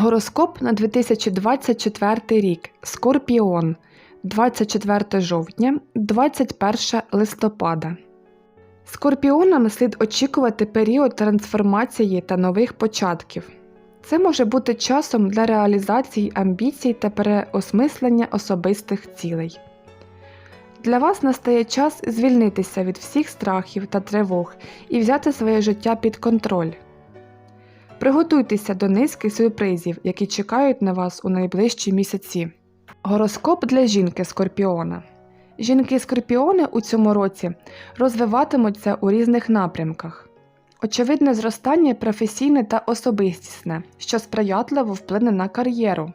Гороскоп на 2024 рік. Скорпіон. 24 жовтня, 21 листопада. Скорпіонам слід очікувати період трансформації та нових початків. Це може бути часом для реалізації амбіцій та переосмислення особистих цілей. Для вас настає час звільнитися від всіх страхів та тривог і взяти своє життя під контроль. Приготуйтеся до низки сюрпризів, які чекають на вас у найближчі місяці. Гороскоп для жінки Скорпіона. Жінки-скорпіони у цьому році розвиватимуться у різних напрямках. Очевидне зростання професійне та особистісне, що сприятливо вплине на кар'єру.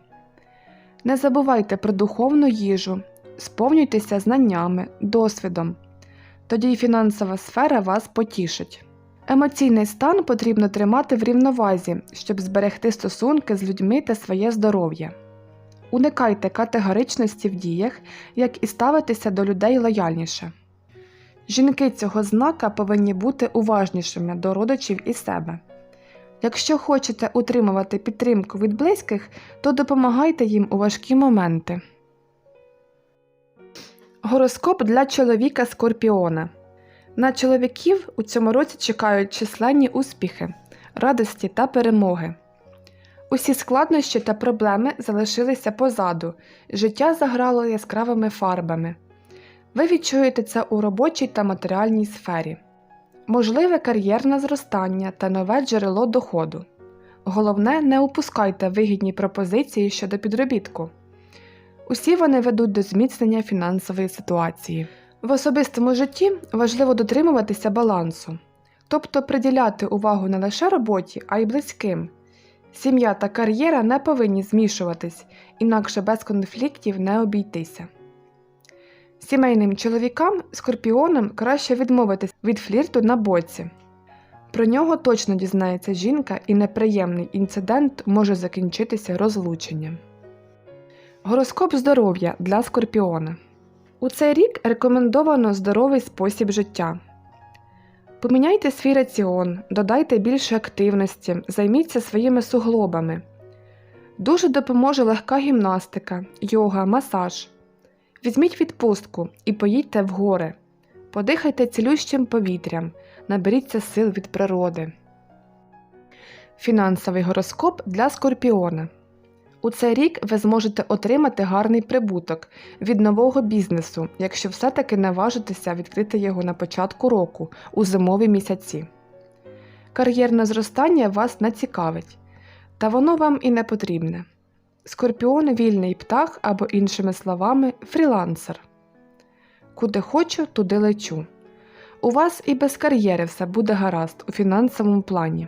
Не забувайте про духовну їжу, сповнюйтеся знаннями, досвідом. Тоді й фінансова сфера вас потішить. Емоційний стан потрібно тримати в рівновазі, щоб зберегти стосунки з людьми та своє здоров'я. Уникайте категоричності в діях, як і ставитися до людей лояльніше. Жінки цього знака повинні бути уважнішими до родичів і себе. Якщо хочете утримувати підтримку від близьких, то допомагайте їм у важкі моменти. Гороскоп для чоловіка Скорпіона. На чоловіків у цьому році чекають численні успіхи, радості та перемоги. Усі складнощі та проблеми залишилися позаду, життя заграло яскравими фарбами. Ви відчуєте це у робочій та матеріальній сфері, можливе кар'єрне зростання та нове джерело доходу. Головне, не упускайте вигідні пропозиції щодо підробітку. Усі вони ведуть до зміцнення фінансової ситуації. В особистому житті важливо дотримуватися балансу, тобто приділяти увагу не лише роботі, а й близьким. Сім'я та кар'єра не повинні змішуватись, інакше без конфліктів не обійтися. Сімейним чоловікам, скорпіонам краще відмовитись від флірту на боці. Про нього точно дізнається жінка, і неприємний інцидент може закінчитися розлученням. Гороскоп здоров'я для скорпіона. У цей рік рекомендовано здоровий спосіб життя. Поміняйте свій раціон, додайте більше активності, займіться своїми суглобами. Дуже допоможе легка гімнастика, йога, масаж. Візьміть відпустку і поїдьте в гори. Подихайте цілющим повітрям, наберіться сил від природи. Фінансовий гороскоп для скорпіона. У цей рік ви зможете отримати гарний прибуток від нового бізнесу, якщо все-таки наважитеся відкрити його на початку року у зимові місяці. Кар'єрне зростання вас не цікавить, та воно вам і не потрібне. Скорпіон вільний птах або, іншими словами, фрілансер. Куди хочу, туди лечу. У вас і без кар'єри все буде гаразд у фінансовому плані.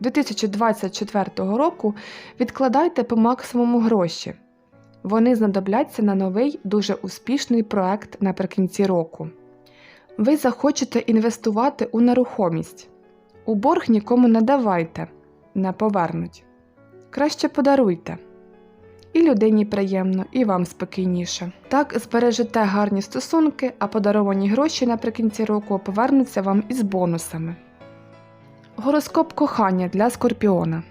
2024 року відкладайте по максимуму гроші. Вони знадобляться на новий дуже успішний проект наприкінці року. Ви захочете інвестувати у нерухомість. У борг нікому не давайте, не повернуть. Краще подаруйте. І людині приємно, і вам спокійніше. Так збережете гарні стосунки, а подаровані гроші наприкінці року повернуться вам із бонусами. Гороскоп кохання для Скорпіона.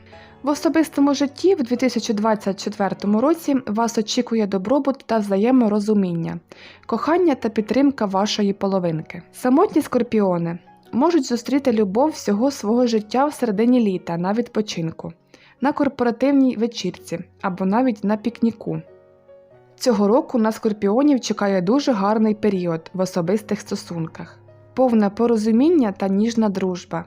В особистому житті в 2024 році вас очікує добробут та взаєморозуміння, кохання та підтримка вашої половинки. Самотні скорпіони можуть зустріти любов всього свого життя в середині літа на відпочинку, на корпоративній вечірці або навіть на пікніку. Цього року на скорпіонів чекає дуже гарний період в особистих стосунках, повне порозуміння та ніжна дружба.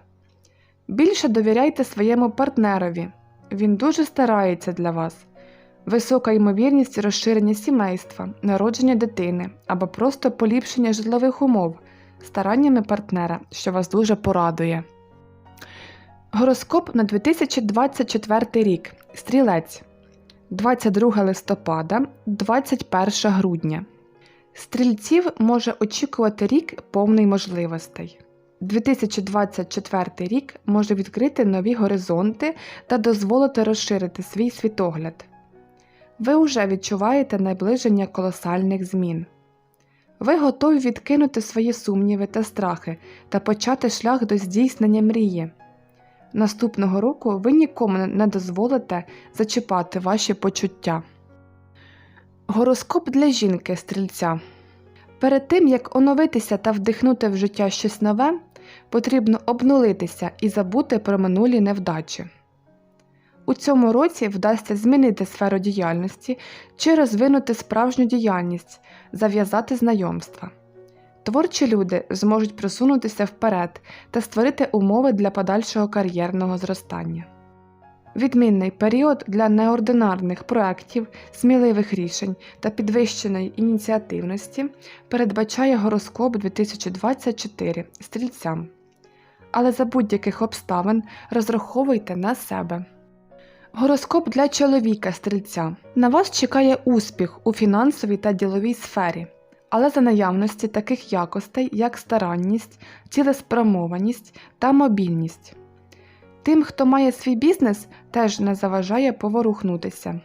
Більше довіряйте своєму партнерові. Він дуже старається для вас. Висока ймовірність розширення сімейства, народження дитини або просто поліпшення житлових умов стараннями партнера, що вас дуже порадує. Гороскоп на 2024 рік. Стрілець 22 листопада, 21 грудня. Стрільців може очікувати рік повний можливостей. 2024 рік може відкрити нові горизонти та дозволити розширити свій світогляд. Ви вже відчуваєте наближення колосальних змін. Ви готові відкинути свої сумніви та страхи та почати шлях до здійснення мрії. Наступного року ви нікому не дозволите зачіпати ваші почуття. Гороскоп для жінки стрільця. Перед тим як оновитися та вдихнути в життя щось нове, потрібно обнулитися і забути про минулі невдачі. У цьому році вдасться змінити сферу діяльності чи розвинути справжню діяльність, зав'язати знайомства. Творчі люди зможуть просунутися вперед та створити умови для подальшого кар'єрного зростання. Відмінний період для неординарних проєктів, сміливих рішень та підвищеної ініціативності передбачає гороскоп 2024 стрільцям. Але за будь-яких обставин розраховуйте на себе. Гороскоп для чоловіка стрільця. На вас чекає успіх у фінансовій та діловій сфері, але за наявності таких якостей, як старанність, цілеспрямованість та мобільність. Тим, хто має свій бізнес, теж не заважає поворухнутися.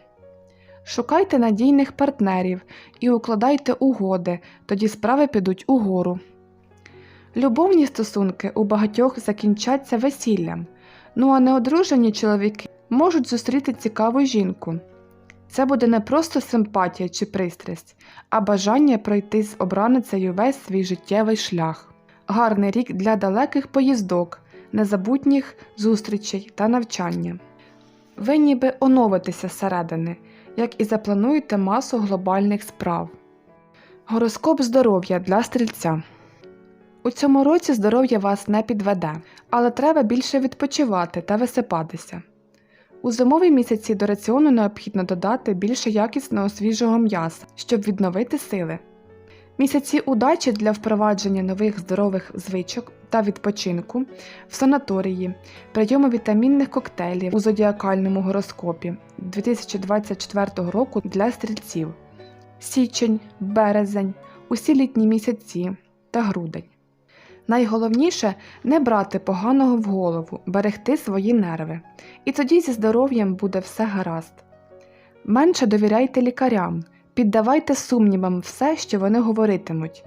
Шукайте надійних партнерів і укладайте угоди, тоді справи підуть угору. Любовні стосунки у багатьох закінчаться весіллям, ну а неодружені чоловіки можуть зустріти цікаву жінку. Це буде не просто симпатія чи пристрасть, а бажання пройти з обраницею весь свій життєвий шлях. Гарний рік для далеких поїздок, незабутніх зустрічей та навчання. Ви ніби оновитеся зсередини, як і заплануєте масу глобальних справ. Гороскоп здоров'я для стрільця. У цьому році здоров'я вас не підведе, але треба більше відпочивати та висипатися. У зимові місяці до раціону необхідно додати більше якісного свіжого м'яса, щоб відновити сили. Місяці удачі для впровадження нових здорових звичок та відпочинку в санаторії, прийому вітамінних коктейлів у зодіакальному гороскопі 2024 року для стрільців, січень, березень, усі літні місяці та грудень. Найголовніше не брати поганого в голову, берегти свої нерви. І тоді зі здоров'ям буде все гаразд. Менше довіряйте лікарям, піддавайте сумнівам все, що вони говоритимуть,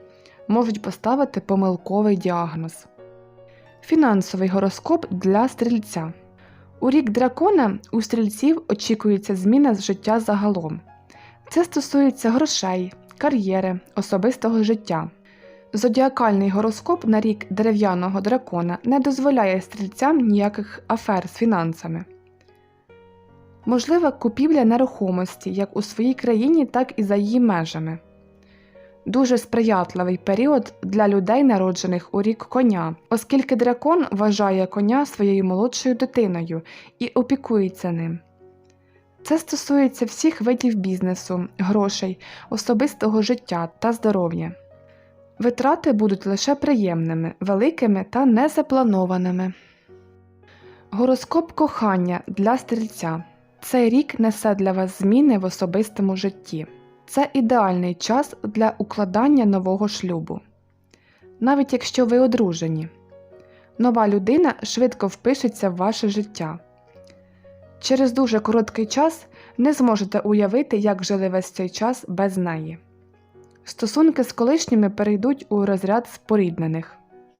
можуть поставити помилковий діагноз. Фінансовий гороскоп для стрільця. У рік дракона у стрільців очікується зміна з життя загалом. Це стосується грошей, кар'єри, особистого життя. Зодіакальний гороскоп на рік дерев'яного дракона не дозволяє стрільцям ніяких афер з фінансами. Можлива купівля нерухомості як у своїй країні, так і за її межами. Дуже сприятливий період для людей, народжених у рік коня, оскільки дракон вважає коня своєю молодшою дитиною і опікується ним. Це стосується всіх видів бізнесу, грошей, особистого життя та здоров'я. Витрати будуть лише приємними, великими та незапланованими. Гороскоп кохання для стрільця. Цей рік несе для вас зміни в особистому житті. Це ідеальний час для укладання нового шлюбу. Навіть якщо ви одружені, нова людина швидко впишеться в ваше життя. Через дуже короткий час не зможете уявити, як жили весь цей час без неї. Стосунки з колишніми перейдуть у розряд споріднених.